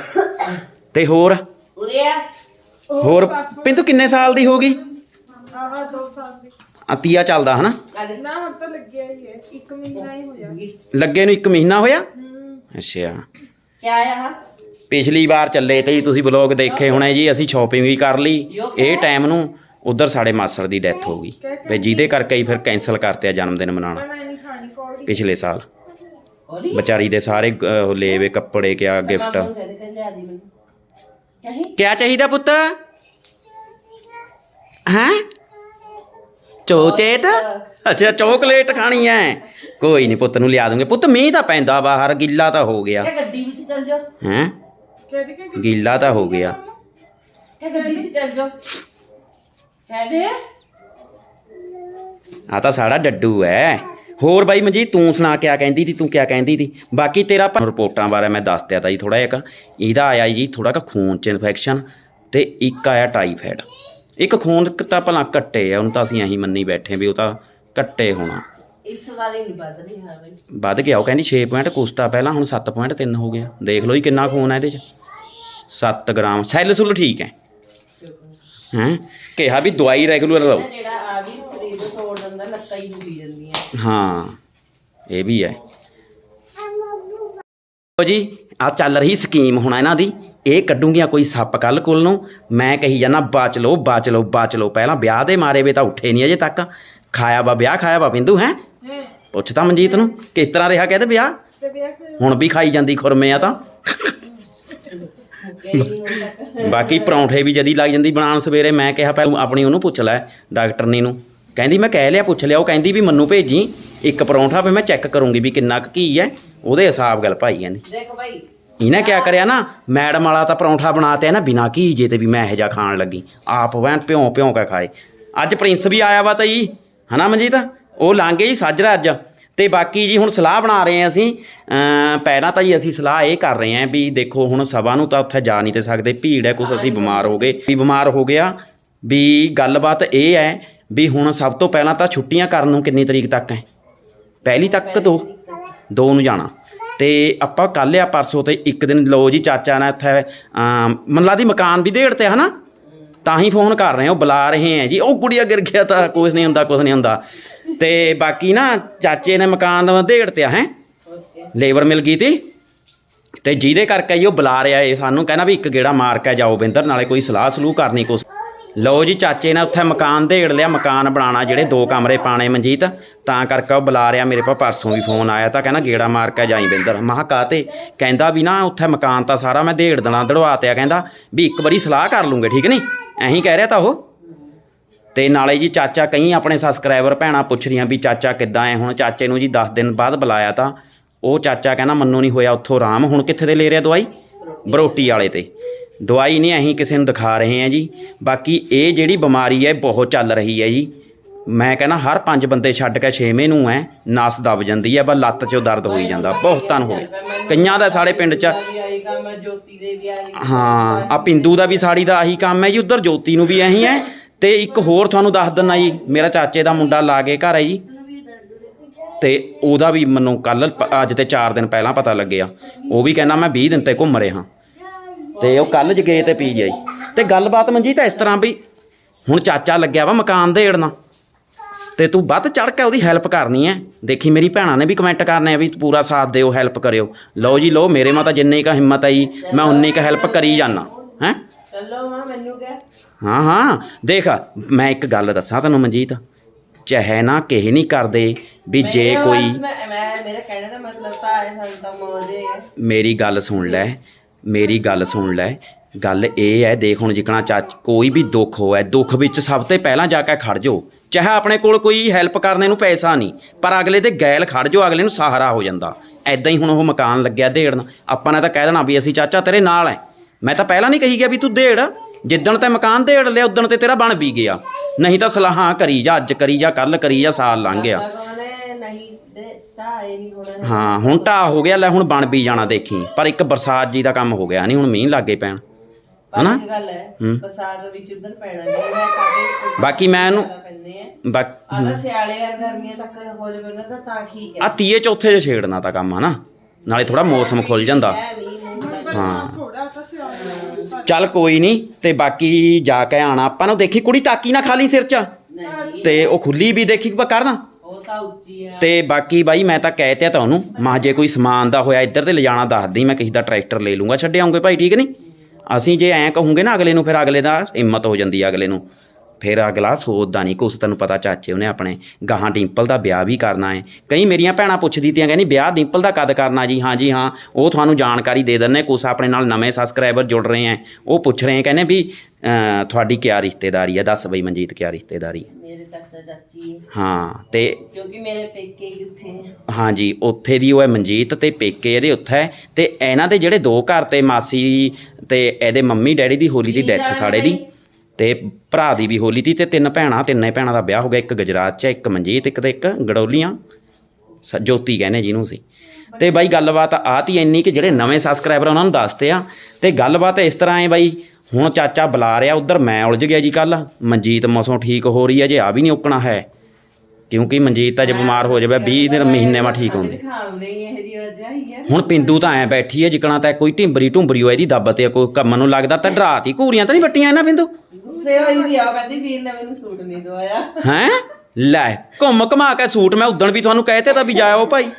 ਤੇ ਹੋਰ? ਉਰੇ ਆ। ਹੋਰ ਪਿੰਤੂ ਕਿੰਨੇ ਸਾਲ ਦੀ ਹੋ ਗਈ? ਆਹ 2 ਸਾਲ ਦੀ। ਆ ਤੀਆ ਚੱਲਦਾ ਹਨਾ? ਨਾ ਹੁਣ ਤਾਂ ਲੱਗਿਆ ਹੀ ਹੈ। 1 ਮਹੀਨਾ ਹੀ ਹੋਇਆ। ਲੱਗੇ। ਨੂੰ 1 ਮਹੀਨਾ ਹੋਇਆ? ਅੱਛਾ। ਕੀ ਆਇਆ ਪਿਛਲੀ ਵਾਰ ਚੱਲੇ ਤੇ ਜੀ ਤੁਸੀਂ ਬਲੌਗ ਦੇਖੇ ਹੋਣੇ ਜੀ ਅਸੀਂ ਸ਼ਾਪਿੰਗ ਵੀ ਕਰ ਲਈ। ਇਹ ਟਾਈਮ ਨੂੰ ਉਧਰ ਸਾਡੇ ਮਾਸੜ ਦੀ ਡੈਥ ਹੋ ਗਈ। ਤੇ ਜਿਹਦੇ ਕਰਕੇ ਹੀ ਫਿਰ ਕੈਨਸਲ ਕਰਤੇ ਆ ਜਨਮ ਦਿਨ ਮਨਾਉਣਾ। ਮੈਂ ਨਹੀਂ ਖਾਣੀ ਕੌੜੀ ਪਿਛਲੇ ਸਾਲ। ਵਿਚਾਰੀ ਦੇ ਸਾਰੇ ਅਹ, ਉਹ ਲੇਵੇ ਕੱਪੜੇ ਕਿਆ ਗਿਫਟ ਕਿਆ ਚਾਹੀਦਾ ਪੁੱਤ? ਹੈਂ? ਚੋਕਲੇਟ ਅੱਛਾ ਚੋਕਲੇਟ ਖਾਣੀ ਐ। ਕੋਈ ਨਹੀਂ ਪੁੱਤ ਨੂੰ ਲਿਆ ਦੂੰਗੇ। ਪੁੱਤ ਮੀਂਹ ਤਾਂ ਪੈਂਦਾ ਬਾਹਰ ਗਿੱਲਾ ਤਾਂ ਹੋ ਗਿਆ। ਕਿ ਗੱਡੀ ਵਿੱਚ ਚੱਲ ਜਾ ਹੈਂ? ਕਹਿੰਦੇ ਕਿ ਗਿੱਲਾ ਤਾਂ ਹੋ ਗਿਆ। ਕਿ ਗੱਡੀ ਵਿੱਚ ਚੱਲ ਜਾ ਕਹਿੰਦੇ ਆ ਤਾਂ ਸਾਡਾ ਡੱਡੂ ਐ। ਹੋਰ ਬਾਈ ਮਨਜੀਤ ਤੂੰ ਸੁਣਾ ਕਿਆ ਕਹਿੰਦੀ ਸੀ ਤੂੰ ਕਿਆ ਕਹਿੰਦੀ ਸੀ ਬਾਕੀ ਤੇਰਾ ਰਿਪੋਰਟਾਂ ਬਾਰੇ ਮੈਂ ਦੱਸ ਦਿਆ ਤਾ ਜੀ ਥੋੜਾ ਜਿਹਾ ਕੁ। ਇਹਦਾ ਆਇਆ ਜੀ ਥੋੜਾ ਜਿਹਾ ਖੂਨ ਚ ਇਨਫੈਕਸ਼ਨ ਤੇ ਇੱਕ ਆਇਆ ਟਾਈਫਾਇਡ ਇੱਕ ਖੂਨ ਤਾਂ ਭਲਾ ਕੱਟੇ ਆ ਉਹਨੂੰ ਤਾਂ ਅਸੀਂ ਇਹੀ ਮੰਨੀ ਬੈਠੇ ਵੀ ਉਹ ਤਾਂ ਕੱਟੇ ਹੋਣਾ। ਇਸ ਵਾਰੀ ਨਹੀਂ ਬਦਲ ਰਹੀ ਹਾਂ ਬਈ। ਵੱਧ ਗਿਆ ਉਹ ਕਹਿੰਦੀ 6 ਪੁਆਇੰਟ ਕੁਸਤਾ ਪਹਿਲਾਂ ਹੁਣ 7.3 ਹੋ ਗਿਆ। ਦੇਖ ਲਓ ਜੀ ਕਿੰਨਾ ਖੂਨ ਹੈ ਇਹਦੇ ਚ। 7 ਗ੍ਰਾਮ ਸੈੱਲ ਸੁੱਲ ਠੀਕ ਹੈ। ਹੈਂ? ਕਿਹਾ ਵੀ ਦਵਾਈ ਰੈਗੂਲਰ ਲਓ। ਜਿਹੜਾ ਆ ਵੀ ਸਰੀਰ ਨੂੰ ਤੋੜ ਦਿੰਦਾ ਲੱਤਾਂ ਹੀ ਡੁੱਬੀ ਜਾਂਦੀਆਂ। ਹਾਂ ਇਹ ਵੀ ਹੈ। ਲਓ ਜੀ ਆ ਚੱਲ ਰਹੀ ਸਕੀਮ ਹੁਣ ਇਹਨਾਂ ਦੀ। ਇਹ ਕੱਢੂਗੀਆਂ ਕੋਈ ਸੱਪ ਕੱਲ ਕੋਲ ਨੂੰ। ਮੈਂ ਕਹੀ ਜਾਣਾ ਬਾਚ ਲਓ ਬਾਚ ਲਓ ਬਾਚ ਲਓ। ਪਹਿਲਾਂ ਵਿਆਹ ਦੇ ਮਾਰੇ ਵੇ ਤਾਂ ਉੱਠੇ ਨਹੀਂ ਅਜੇ ਤੱਕ। ਖਾਇਆ ਵਾ ਵਿਆਹ ਖਾਇਆ ਵਾ ਬਿੰਦੂ ਹੈ? ਪੁੱਛ ਤਾਂ ਮਨਜੀਤ ਨੂੰ ਕਿਸ ਤਰ੍ਹਾਂ ਰਿਹਾ ਕਹਿੰਦੇ ਵਿਆਹ? ਹੁਣ ਵੀ ਖਾਈ ਜਾਂਦੀ ਖੁਰਮੇ ਆ ਤਾਂ। ਬਾਕੀ ਪਰੌਂਠੇ ਵੀ ਜਦੀ ਲੱਗ ਜਾਂਦੀ ਬਣਾਉਣ ਸਵੇਰੇ। ਮੈਂ ਕਿਹਾ ਪਹਿਲਾਂ ਆਪਣੀ ਉਹਨੂੰ ਪੁੱਛ ਲੈ ਡਾਕਟਰਨੀ ਨੂੰ ਕਹਿੰਦੀ ਮੈਂ ਕਹਿ ਲਿਆ ਪੁੱਛ ਲਿਆ। ਉਹ ਕਹਿੰਦੀ ਵੀ ਮੰਨੂ ਭੇਜੀ ਇੱਕ ਪਰੌਂਠਾ ਵੀ ਮੈਂ ਚੈੱਕ ਕਰੂੰਗੀ ਵੀ ਕਿੰਨਾ ਕੁ ਹੈ। ਉਹਦੇ ਹਿਸਾਬ ਗੱਲ ਭਾਈ ਕਹਿੰਦੀ। ਦੇਖ ਭਾਈ ਇਹਨੇ ਕਿਆ ਕਰਿਆ ਨਾ? ਮੈਡਮ ਵਾਲਾ ਤਾਂ ਪਰੌਂਠਾ ਬਣਾਤੇ ਨਾ ਬਿਨਾ ਕੀ ਜੇ ਤੇ ਵੀ ਮੈਂ ਇਹ ਜਾ ਖਾਣ ਲੱਗੀ। ਆਪ ਵੈਂ ਭਿਉਂ ਭਿਉਂ ਕੇ ਖਾਏ। ਅੱਜ ਪ੍ਰਿੰਸ ਵੀ ਆਇਆ ਵਾ ਤਈ। ਹਨਾ ਮਨਜੀਤ? ਉਹ ਲੰਘ ਗਈ ਸਾਜਰਾ ਅੱਜ। ਤੇ ਬਾਕੀ ਜੀ ਹੁਣ ਸਲਾਹ ਬਣਾ ਰਹੇ ਹਾਂ ਅਸੀਂ। ਪਹਿਲਾਂ ਤਾਂ ਜੀ ਅਸੀਂ ਸਲਾਹ ਇਹ ਕਰ ਰਹੇ ਹਾਂ ਵੀ ਦੇਖੋ, ਹੁਣ ਸਭਾ ਨੂੰ ਤਾਂ ਉੱਥੇ ਜਾ ਨਹੀਂ ਤੇ ਸਕਦੇ। ਭੀੜ ਹੈ, ਕੁਛ ਅਸੀਂ ਬਿਮਾਰ ਹੋ ਗਏ। ਵੀ ਬਿਮਾਰ ਹੋ ਗਿਆ। ਵੀ ਗੱਲਬਾਤ ਇਹ ਹੈ ਵੀ ਹੁਣ ਸਭ ਤੋਂ ਪਹਿਲਾਂ ਤਾਂ ਛੁੱਟੀਆਂ ਕਰਨ ਨੂੰ ਕਿੰਨੀ ਤਰੀਕ ਤੱਕ ਹੈ? ਪਹਿਲੀ ਤੱਕ ਦੋ। ਦੋ ਨੂੰ ਜਾਣਾ। ਤੇ ਆਪਾਂ ਕੱਲ੍ਹ ਆ ਪਰਸੋਂ ਤੇ ਇੱਕ ਦਿਨ ਲੋ ਜੀ ਚਾਚਾ ਨੇ ਇੱਥੇ ਅਮ, ਮਨ ਲਾ ਦੀ ਮਕਾਨ ਵੀ ਦੇੜ ਤੇ ਹਨਾ? ਤਾਂ ਹੀ ਫੋਨ ਕਰ ਰਹੇ ਹਾਂ ਉਹ ਬੁਲਾ ਰਹੇ ਹੈ ਜੀ। ਉਹ ਕੁੜੀਆ ਗਿਰ ਗਿਆ ਤਾਂ ਕੁਝ ਨਹੀਂ ਹੁੰਦਾ ਕੁਝ ਨਹੀਂ ਹੁੰਦਾ। ਤੇ ਬਾਕੀ ਨਾ ਚਾਚੇ ਨੇ ਮਕਾਨ ਦੇੜ ਤੇ ਹੈ? ਓਕੇ ਲੇਬਰ ਮਿਲ ਗਈ ਤੀ। ਤੇ ਜਿਹਦੇ ਕਰਕੇ ਹੀ ਉਹ ਬੁਲਾ ਰਿਹਾ ਏ ਸਾਨੂੰ ਕਹਿੰਦਾ ਵੀ ਇੱਕ ਗੇੜਾ ਮਾਰ ਕੇ ਜਾਓ ਬਿੰਦਰ ਨਾਲੇ ਕੋਈ ਸਲਾਹ ਸਲੂਹ ਕਰਨੀ ਕੁਛ। ਲਓ ਜੀ, ਚਾਚੇ ਨੇ ਉੱਥੇ ਮਕਾਨ ਦੇੜ ਲਿਆ, ਮਕਾਨ ਬਣਾਉਣਾ, ਜਿਹੜੇ ਦੋ ਕਮਰੇ ਪਾਣੇ ਮਨਜੀਤ, ਤਾਂ ਕਰਕੇ ਉਹ ਬੁਲਾ ਰਿਹਾ, ਮੇਰੇ ਪਾ ਪਰਸੋਂ ਵੀ ਫੋਨ ਆਇਆ, ਤਾਂ ਕਹਿੰਦਾ ਗੇੜਾ ਮਾਰ ਕੇ ਜਾਈ ਬਿੰਦਰ। ਮਹਾ ਕਾਤੇ ਕਹਿੰਦਾ ਵੀ ਨਾ, ਉੱਥੇ ਮਕਾਨ ਤਾਂ ਸਾਰਾ ਮੈਂ ਦੇੜ ਦੇਣਾ, ਦੜਵਾ ਤਿਆ, ਕਹਿੰਦਾ ਵੀ ਇੱਕ ਵਾਰੀ ਸਲਾਹ ਕਰ ਲੂੰਗੇ, ਠੀਕ ਨਹੀਂ? ਐਂ ਕਹਿ ਰਿਹਾ ਤਾਂ ਉਹ। ਤੇ ਨਾਲੇ ਜੀ, ਚਾਚਾ ਕਈ ਆਪਣੇ ਸਬਸਕ੍ਰਾਈਬਰ ਭੈਣਾਂ ਪੁੱਛ ਰਹੀਆਂ ਵੀ ਚਾਚਾ ਕਿੱਦਾਂ ਐ, ਹੁਣ ਚਾਚੇ ਨੂੰ ਜੀ 10 ਦਿਨ ਬਾਅਦ ਬੁਲਾਇਆ ਤਾਂ, ਉਹ ਚਾਚਾ ਕਹਿੰਦਾ ਮੰਨੂ ਨਹੀਂ ਹੋਇਆ, ਉੱਥੋਂ ਆਰਾਮ ਹੁਣ ਕਿੱਥੇ ਦੇ ਲੈ ਰਿਹਾ ਦਵਾਈ? ਬਰੋਟੀ ਵਾਲੇ ਤੇ। ਦਵਾਈ ਨਹੀਂ ਅਸੀਂ ਕਿਸੇ ਨੂੰ ਦਿਖਾ ਰਹੇ ਹਾਂ ਜੀ। ਬਾਕੀ ਇਹ ਜਿਹੜੀ ਬਿਮਾਰੀ ਹੈ ਬਹੁਤ ਚੱਲ ਰਹੀ ਹੈ ਜੀ। ਮੈਂ ਕਹਿੰਦਾ ਹਰ ਪੰਜ ਬੰਦੇ ਛੱਡ ਕੇ ਛੇਵੇਂ ਨੂੰ ਹੈ ਨਸ ਦਬ ਜਾਂਦੀ ਹੈ, ਬਸ ਲੱਤ 'ਚੋਂ ਦਰਦ ਹੋਈ ਜਾਂਦਾ, ਬਹੁਤਾਂ ਨੂੰ ਹੋਏ ਕਈਆਂ ਦਾ ਸਾਡੇ ਪਿੰਡ 'ਚ ਹਾਂ, ਆ ਪਿੰਦੂ ਦਾ ਵੀ ਸਾੜੀ ਦਾ ਆਹੀ ਕੰਮ ਹੈ ਜੀ, ਉਧਰ ਜੋਤੀ ਨੂੰ ਵੀ ਇਹੀ ਹੈ ਤੇ ਇੱਕ ਹੋਰ ਤੁਹਾਨੂੰ ਦੱਸ ਦਿੰਨਾ ਜੀ, ਮੇਰਾ ਚਾਚੇ ਦਾ ਮੁੰਡਾ ਲਾ ਕੇ ਘਰ ਹੈ ਜੀ। ਤੇ ਉਹਦਾ ਵੀ ਮੈਨੂੰ ਕੱਲ ਅੱਜ ਤੇ 4 ਦਿਨ ਪਹਿਲਾਂ ਪਤਾ ਲੱਗਿਆ। ਉਹ ਵੀ ਕਹਿੰਦਾ ਮੈਂ 20 ਦਿਨ ਤੇ ਘੁੰਮ ਰਿਹਾ। ਤੇ ਉਹ ਕੱਲ ਜ ਗਏ ਤੇ ਪੀ ਜਾਈ। ਤੇ ਗੱਲਬਾਤ ਮੰਜੀ ਤਾਂ ਇਸ ਤਰ੍ਹਾਂ ਵੀ ਹੁਣ ਚਾਚਾ ਲੱਗਿਆ ਵਾ ਮਕਾਨ ਦੇੜਨਾ। ਤੇ ਤੂੰ ਵੱਧ ਚੜ ਕੇ ਉਹਦੀ ਹੈਲਪ ਕਰਨੀ ਹੈ ਦੇਖੀ ਮੇਰੀ ਭੈਣਾਂ ਨੇ ਵੀ ਕਮੈਂਟ ਕਰਨੇ ਆ ਵੀ ਪੂਰਾ ਸਾਥ ਦਿਓ ਹੈਲਪ ਕਰਿਓ। ਲਓ ਜੀ ਲਓ ਮੇਰੇ ਮਾ ਤਾਂ ਜਿੰਨੀ ਕ ਹਿੰਮਤ ਆਈ ਮੈਂ ਉਨੀ ਕ ਹੈਲਪ ਕਰੀ ਜਾਣਾ ਹੈ? ਚੱਲੋ ਹਾਂ ਮੈਨੂੰ ਕਹਿ। ਹਾਂ ਹਾਂ। ਦੇਖ ਮੈਂ ਇੱਕ ਗੱਲ ਦੱਸਾਂ ਤੈਨੂੰ ਮਨਜੀਤ। ਚਾਹੇ ਨਾ ਕਿਸੇ ਨਹੀਂ ਕਰਦੇ ਵੀ ਜੇ ਕੋਈ ਵੱਲ ਮੈਂ ਮੈਂ ਮੇਰੇ ਕਹਿਣੇ ਦਾ ਮਤਲਬ ਤਾਂ ਹੈ ਸਾਨੂੰ ਤਾਂ ਮੋਦੇ ਹੈ ਮੇਰੀ ਗੱਲ ਸੁਣ ਲੈ। ਮੇਰੀ ਗੱਲ ਸੁਣ ਲੈ। ਗੱਲ ਇਹ ਹੈ ਦੇਖ ਹੁਣ ਜਿਕਣਾ ਚਾਚ ਕੋਈ ਵੀ ਦੁੱਖ ਹੋਇਆ ਦੁੱਖ ਵਿੱਚ ਸਭ ਤੋਂ ਪਹਿਲਾਂ ਜਾ ਕੇ ਖੜ ਜਾਓ। ਚਾਹੇ ਆਪਣੇ ਕੋਲ ਕੋਈ ਹੈਲਪ ਕਰਨੇ ਨੂੰ ਪੈਸਾ ਨਹੀਂ, ਪਰ ਅਗਲੇ ਤੇ ਗੈਲ ਖੜ ਜਾਓ, ਅਗਲੇ ਨੂੰ ਸਹਾਰਾ ਹੋ ਜਾਂਦਾ। ਐਦਾਂ ਹੀ ਹੁਣ ਉਹ ਮਕਾਨ ਲੱਗਿਆ ਦੇੜਨ ਆਪਾਂ ਨੇ ਤਾਂ ਕਹਿ ਦੇਣਾ ਵੀ ਅਸੀਂ ਚਾਚਾ ਤੇਰੇ ਨਾਲ ਐ। ਮੈਂ ਤਾਂ ਪਹਿਲਾਂ ਨਹੀਂ ਕਹੀ ਗਿਆ ਵੀ ਤੂੰ ਦੇੜ। ਜਿੱਦਣ ਤੇ ਮਕਾਨ ਦੇੜ ਲਿਆ, ਉਦਣ ਤੇ ਤੇਰਾ ਬਣ ਵੀ ਗਿਆ। ਨਹੀਂ ਤਾਂ ਸਲਾਹਾਂ ਕਰੀ ਜਾ, ਅੱਜ ਕਰੀ ਜਾ ਕੱਲ ਕਰੀ ਜਾ, ਸਾਲ ਲੰਘ ਗਿਆ। ਦੇ ਤਾਂ ਇਹ ਨਹੀਂ ਹੋਣਾ ਹਾਂ ਹੁਣ ਢਾਹ ਹੋ ਗਿਆ ਲੈ ਹੁਣ ਬਣ ਵੀ ਜਾਣਾ ਦੇਖੀ। ਪਰ ਇੱਕ ਬਰਸਾਤ ਜੀ ਦਾ ਕੰਮ ਹੋ ਗਿਆ ਨਹੀਂ ਹੁਣ ਮੀਂਹ ਲੱਗੇ ਪੈਣ। ਹਨਾ? ਇੱਕ ਗੱਲ ਹੈ ਹੂੰ। ਬਰਸਾਤ ਵਿੱਚ ਉਧਰ ਪੈਣਾ ਨਹੀਂ ਹੈ ਕਾਫੀ ਬਾਕੀ ਮੈਂ ਇਹਨੂੰ ਪੈਂਦੇ ਆ। ਬਾ- ਆਹ ਸਿਆਲੇ ਆ ਗਰਮੀਆਂ ਤੱਕ ਹੋ ਜਾਵੇ ਨਾ ਤਾਂ ਤਾਂ ਠੀਕ ਹੈ। ਆ ਤੀਏ ਚੌਥੇ ਚ ਛੇੜਨਾ ਤਾਂ ਕੰਮ ਹਨਾ? ਨਾਲੇ ਥੋੜਾ ਮੌਸਮ ਖੁੱਲ ਜਾਂਦਾ। ਐ ਹਾਂ। ਚੱਲ ਕੋਈ ਨਹੀਂ ਤੇ ਬਾਕੀ ਜਾ ਕੇ ਆਣਾ। ਆਪਾਂ ਨੂੰ ਦੇਖੀ ਕੁੜੀ ਤਾਕੀ ਨਾ ਖਾਲੀ ਸਿਰ ਚ। ਨਹੀਂ। ਤੇ ਉਹ ਖੁੱਲੀ ਵੀ ਦੇਖੀ ਬ ਕਰਦਾ ਉਹ ਤਾਂ ਉੱਚੀ ਹੈ ਤੇ ਬਾਕੀ ਬਾਈ, ਮੈਂ ਤਾਂ ਕਹਿ ਤਿਆ ਤੁਹਾਨੂੰ, ਮਾਂ ਜੇ ਕੋਈ ਸਮਾਨ ਦਾ ਹੋਇਆ ਇੱਧਰ ਤੇ ਲਿਜਾਣਾ ਦੱਸ ਦੱਸਦੀ, ਮੈਂ ਕਿਸੇ ਦਾ ਟਰੈਕਟਰ ਲੈ ਲੂੰਗਾ। ਛੱਡ ਆਉਂਗੇ ਭਾਈ, ਠੀਕ ਨਹੀਂ? ਅਸੀਂ ਜੇ ਐਂ ਕਹੂੰਗੇ ਨਾ ਅਗਲੇ ਨੂੰ, ਫਿਰ ਅਗਲੇ ਦਾ ਹਿੰਮਤ ਹੋ ਜਾਂਦੀ ਆ ਅਗਲੇ ਨੂੰ। ਫਿਰ ਅਗਲਾ ਸੋਚਦਾ ਨਹੀਂ ਕੁਛ ਤੈਨੂੰ ਪਤਾ ਚਾਚੇ ਉਹਨੇ ਆਪਣੇ ਗਾਹਾਂ ਡਿੰਪਲ ਦਾ ਵਿਆਹ ਵੀ ਕਰਨਾ ਹੈ। ਕਈ ਮੇਰੀਆਂ ਭੈਣਾਂ ਪੁੱਛਦੀ ਤੀਆਂ ਕਹਿੰਦੀ ਵਿਆਹ ਡਿੰਪਲ ਦਾ ਕਦ ਕਰਨਾ? ਜੀ ਹਾਂ ਜੀ ਹਾਂ ਉਹ ਤੁਹਾਨੂੰ ਜਾਣਕਾਰੀ ਦੇ ਦਿੰਨੇ ਕੁਛ ਆਪਣੇ ਨਾਲ ਨਵੇਂ ਸਬਸਕ੍ਰਾਈਬਰ ਜੁੜ ਰਹੇ ਹੈ। ਉਹ ਪੁੱਛ ਰਹੇ ਕਹਿੰਦੇ ਵੀ ਤੁਹਾਡੀ ਕਿਆ ਰਿਸ਼ਤੇਦਾਰੀ ਹੈ? ਦੱਸ ਬਈ ਮਨਜੀਤ ਕਿਆ ਰਿਸ਼ਤੇਦਾਰੀ ਹੈ? ਮੇਰੇ ਚਾਚਾ ਚਾਚੀ ਹੈ। ਹਾਂ ਤੇ ਕਿਉਂਕਿ ਮੇਰੇ ਪੇਕੇ ਹੀ ਉੱਥੇ ਹੈ। ਹਾਂਜੀ ਉੱਥੇ ਦੀ ਉਹ ਹੈ ਮਨਜੀਤ ਤੇ ਪੇਕੇ ਇਹਦੇ ਉੱਥੇ ਹੈ। ਤੇ ਇਹਨਾਂ ਦੇ ਜਿਹੜੇ ਦੋ ਘਰ ਤੇ ਮਾਸੀ ਤੇ ਇਹਦੇ ਮੰਮੀ ਡੈਡੀ ਦੀ ਹੋਲੀ ਦੀ ਡੈਥ ਸਾੜੇ ਦੀ। ਤੇ ਭਰਾ ਦੀ ਵੀ ਹੋਲੀ ਦੀ ਤੇ ਤਿੰਨ ਭੈਣਾਂ ਤਿੰਨੇ ਭੈਣਾਂ ਦਾ ਵਿਆਹ ਹੋ ਗਿਆ ਇੱਕ ਗੁਜਰਾਤ 'ਚ ਹੈ, ਇੱਕ ਮਨਜੀਤ ਇੱਕ ਤੇ ਇੱਕ ਗੜੌਲੀਆਂ ਸ- ਜੋਤੀ ਕਹਿੰਦੇ ਜਿਹਨੂੰ ਸੀ ਤੇ ਬਾਈ ਗੱਲਬਾਤ ਆ ਤੀ ਇੰਨੀ ਕਿ ਜਿਹੜੇ ਨਵੇਂ ਸਬਸਕ੍ਰਾਈਬਰ ਉਹਨਾਂ ਨੂੰ ਦੱਸਦੇ ਆ। ਤੇ ਗੱਲਬਾਤ ਇਸ ਤਰ੍ਹਾਂ ਹੈ ਬਾਈ ਹੁਣ ਚਾਚਾ ਬੁਲਾ ਰਿਹਾ ਉਧਰ ਮੈਂ ਉਲਝ ਗਿਆ ਜੀ ਕੱਲ ਮਨਜੀਤ ਮਸੋਂ ਠੀਕ ਹੋ ਰਹੀ ਹੈ ਜੇ ਆ ਵੀ ਨਹੀਂ ਉਕਣਾ ਹੈ। ਕਿਉਂਕਿ ਮਨਜੀਤ ਤਾਂ ਜੇ ਬਿਮਾਰ ਹੋ ਜਾਵੇ 20 ਦਿਨ ਮਹੀਨੇ ਮਾ ਠੀਕ ਹੁੰਦੀ ਦਿਖਾਉਂਦੇ ਹੀ ਇਹ ਜੀ ਵਜ੍ਹਾ ਹੀ ਹੈ ਹੁਣ ਪਿੰਦੂ ਤਾਂ ਐ ਬੈਠੀ ਹੈ ਜਿਕਣਾ ਤਾਂ ਕੋਈ ਢਿੰਬਰੀ ਢੁੰਬਰੀ ਹੋਏ ਦੀ ਦੱਬ ਤੇ ਕੋਈ ਕੰਮ ਨੂੰ ਲੱਗਦਾ ਤਾਂ ਡਰਾਤੀ ਘੂਰੀਆਂ ਤਾਂ ਨਹੀਂ ਵੱਟੀਆਂ ਇਹਨਾਂ ਪਿੰਦੂ। ਗੁੱਸੇ ਹੋਈ ਵੀ ਆ ਕਹਿੰਦੀ ਵੀਰ ਨੇ ਮੈਨੂੰ ਸੂਟ ਨਹੀਂ ਦਵਾਇਆ। ਹੈਂ? ਲੈ ਘੁੰਮ ਘਮਾ ਕੇ ਸੂਟ ਮੈਂ ਉਦਣ ਵੀ ਤੁਹਾਨੂੰ ਕਹਿਤੇ ਤਾਂ ਵੀ ਜਾਇਓ ਭਾਈ।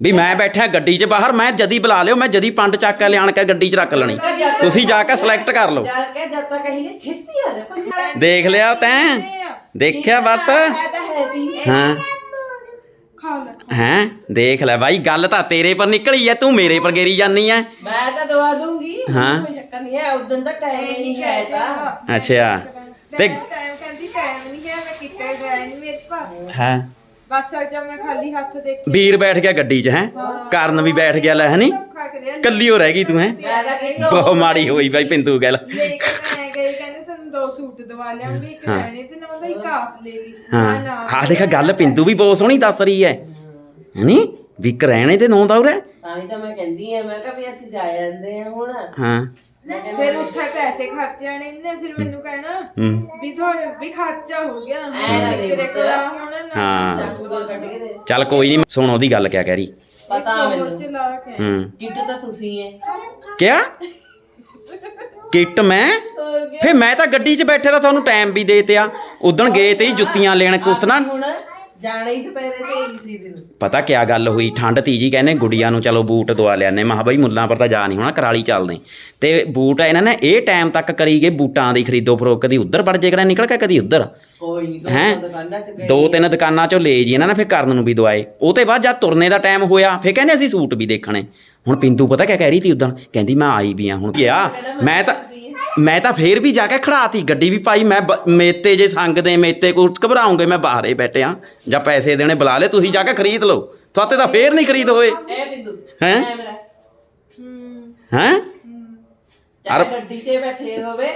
ਵੀ ਮੈਂ ਬੈਠਾ ਗੱਡੀ 'ਚ ਬਾਹਰ ਮੈਂ ਜਦੀ ਬੁਲਾ ਲਿਓ ਮੈਂ ਜਦੀ ਪੰਡ ਚੱਕ ਕੇ ਲਿਆਣ ਕੇ ਗੱਡੀ 'ਚ ਰੱਖ ਲੈਣੀ। ਤੁਸੀਂ ਜਾ ਕੇ ਸਿਲੈਕਟ ਕਰ ਲਓ। ਜਾ ਕੇ ਜਦ ਤੱਕ ਕਹੀਏ ਛੇਤੀ ਆ ਜਾ ਭਾਈ ਦੇਖ ਲਿਆ ਤੈਂ। ਦੇਖਿਆ ਬਸ। ਤਾਂ ਵੀ ਹਾਂ। ਹੈਂ ਦੇਖ ਲੈ ਬਾਈ ਗੱਲ ਤਾਂ ਤੇਰੇ ਪਰ ਨਿਕਲੀ ਐ ਤੂੰ ਮੇਰੇ ਪਰ ਗੇਰੀ ਜਾਨੀ ਐ। ਮੈਂ ਤਾਂ ਦਵਾ ਦੂੰਗੀ ਹਾਂ। ਕੋਈ ਚੱਕਰ ਨਹੀਂ ਹੈ ਉਦੋਂ ਦਾ ਟਾਈਮ ਨਹੀਂ ਹੈ ਤਾਂ। ਅੱਛਾ। ਤੇ ਟਾਈਮ ਕਹਿੰਦੀ ਟਾਈਮ ਨਹੀਂ ਹੈ ਮੈਂ ਕਿਤੇ ਗਿਆ ਨਹੀਂ ਮੇਰੇ ਪਾ ਹਾਂ? ਬਸ ਜਦ ਮੈਂ ਖਾਲੀ ਹੱਥ ਦੇਖੀ। ਵੀਰ ਬੈਠ ਗਿਆ ਗੱਡੀ 'ਚ ਹੈ? ਕਰਨ ਵੀ ਬੈਠ ਗਿਆ ਲੈ ਹਨੀ ਖਾ ਕੇ ਲਿਆ ਕੱਲੀ ਹੋ ਰਹਿ ਗਈ ਤੂੰ ਹੈ? ਮੈਂ ਤਾਂ ਕਹਿੰਦੀ ਬਹੁਤ ਮਾੜੀ ਹੋਈ ਬਾਈ ਪਿੰਦੂ ਗੱਲ। ਲੈ ਕੇ ਦੋ ਸੂਟ ਦਵਾ ਲਿਆਂਗੇ ਇੱਕ ਹਾਂ। ਲੈਣੇ ਤੇ ਨਾ ਉਹਦਾ ਇੱਕ ਆਪ ਲੈ ਲਈ। ਹਾਂ। ਨਾ ਆਹ ਦੇਖ ਗੱਲ ਪਿੰਦੂ ਵੀ ਬਹੁਤ ਸੋਹਣੀ ਦੱਸ ਰਹੀ ਐ ਹਨੀ? ਵੀ ਕਰੈਣੇ ਤੇ ਨੌਂ ਦਾ ਉਰੇ ਤਾਂ ਹੀ ਤਾਂ ਮੈਂ ਕਹਿੰਦੀ ਆ ਮੈਂ ਕਿਹਾ ਵੀ ਅਸੀਂ ਜਾ ਜਾਂਦੇ ਆ ਹੁਣ। ਹਾਂ। ਮੈਂ ਕਹਿੰਦੀ ਫਿਰ ਉੱਥੇ ਪੈਸੇ ਖਰਚ ਜਾਣੇ ਨੇ ਫਿਰ ਮੈਨੂੰ ਕਹਿਣਾ ਹੂੰ। ਵੀ ਤੁਹਾਡੇ ਵੀ ਖਰਚਾ ਹੋ ਗਿਆ। ਐਂ ਨਾ ਦੇ ਤੇਰੇ ਕੋਲ ਪੁੱਤ। ਹੁਣ ਨਾ ਹਾਂ। ਚਾਕੂ ਦਾ ਕੱਢ ਕੇ ਦੇ। ਚੱਲ ਕੋਈ ਨਹੀਂ ਸੁਣ ਉਹਦੀ ਗੱਲ ਕਿਆ ਕਹਿ ਰਹੀ। ਪਤਾ ਮੈਨੂੰ। ਚਲਾ ਕੇ ਹੂੰ। ਕਿੱਟ ਤਾਂ ਤੁਸੀਂ ਹੈ। ਕਿਆ? [LAUGHS] ਕਿੱਟ ਮੈਂ? ਫੇ ਮੈਂ ਤਾਂ ਗੱਡੀ 'ਚ ਬੈਠੇ ਤਾਂ ਤੁਹਾਨੂੰ ਟਾਈਮ ਵੀ ਦੇ ਤਿਆ ਉਦਣ ਗਏ ਤੇ ਜੁੱਤੀਆਂ ਲੈਣ ਕੁਸਤ ਨਾ ਹੁਣ ਜਾਣਾ ਹੀ ਦੁਪਹਿਰੇ ਤੇ ਹੀ ਸੀ ਦਿਨ। ਪਤਾ ਕਿਆ ਗੱਲ ਹੋਈ? ਠੰਡ ਤੀ ਜੀ ਕਹਿੰਦੇ ਗੁੜੀਆਂ ਨੂੰ ਚਲੋ ਬੂਟ ਦਵਾ ਲਿਆਨੇ ਮਹਾ ਬਈ ਮੁੱਲਾਂ ਪਰ ਤਾਂ ਜਾ ਨਹੀਂ ਹੋਣਾ ਕਰਾਲੀ ਚੱਲਦੇ। ਤੇ ਬੂਟ ਇਹਨਾਂ ਨੇ ਇਹ ਟਾਈਮ ਤੱਕ ਕਰੀ ਗਏ ਬੂਟਾਂ ਦੀ ਖਰੀਦੋ ਫਰੋਕ ਕਦੀ ਉੱਧਰ ਵੜ ਜੇ ਕਰਾ ਨਿਕਲ ਕੇ ਕਦੀ ਉੱਧਰ? ਕੋਈ ਨਹੀਂ ਹੈਂ? ਦੋ ਦੁਕਾਨਾਂ ਚ ਗਏ। ਦੋ ਤਿੰਨ ਦੁਕਾਨਾਂ ਚੋਂ ਲੈ ਜੀ ਇਹਨਾਂ ਨੇ ਫਿਰ ਕਰਨ ਨੂੰ ਵੀ ਦਵਾਏ। ਉਹ ਤੇ ਬਾਅਦ ਜਦ ਤੁਰਨੇ ਦਾ ਟਾਈਮ ਹੋਇਆ ਫਿਰ ਕਹਿੰਦੇ ਅਸੀਂ ਸੂਟ ਵੀ ਦੇਖਣੇ। ਹੁਣ ਪਿੰਦੂ ਪਤਾ ਕਿਆ ਕਹਿ ਰਹੀ ਤੀ ਉਦੋਂ ਕਹਿੰਦੀ ਮੈਂ ਆਈ ਵੀ ਆ ਹੁਣ। ਗਿਆ ਮੈਂ ਤਾਂ ਮੈਂ ਤਾਂ ਫੇਰ ਵੀ ਜਾ ਕੇ ਖੜਾਤੀ। ਗੱਡੀ ਵੀ ਪਾਈ ਮੈਂ ਬ- ਮੇਤੇ ਜੇ ਸੰਗ ਦੇ ਮੇਤੇ ਕੋ ਘਬਰਾਉਂਗੇ ਮੈਂ ਬਾਹਰੇ ਬੈਠਿਆ। ਜਾਂ ਪੈਸੇ ਦੇਣੇ ਬੁਲਾ ਲੈ ਤੁਸੀਂ ਜਾ ਕੇ ਖਰੀਦ ਲਓ। ਤੁਹਾਤੇ ਤਾਂ ਫੇਰ ਨਹੀਂ ਖਰੀਦ ਹੋਏ। ਇਹ ਬਿੰਦੂ ਹੈਂ? ਕੈਮਰਾ ਹੂੰ? ਹੈਂ। ਚਾਹੇ ਗੱਡੀ 'ਚ ਬੈਠੇ ਹੋਵੇ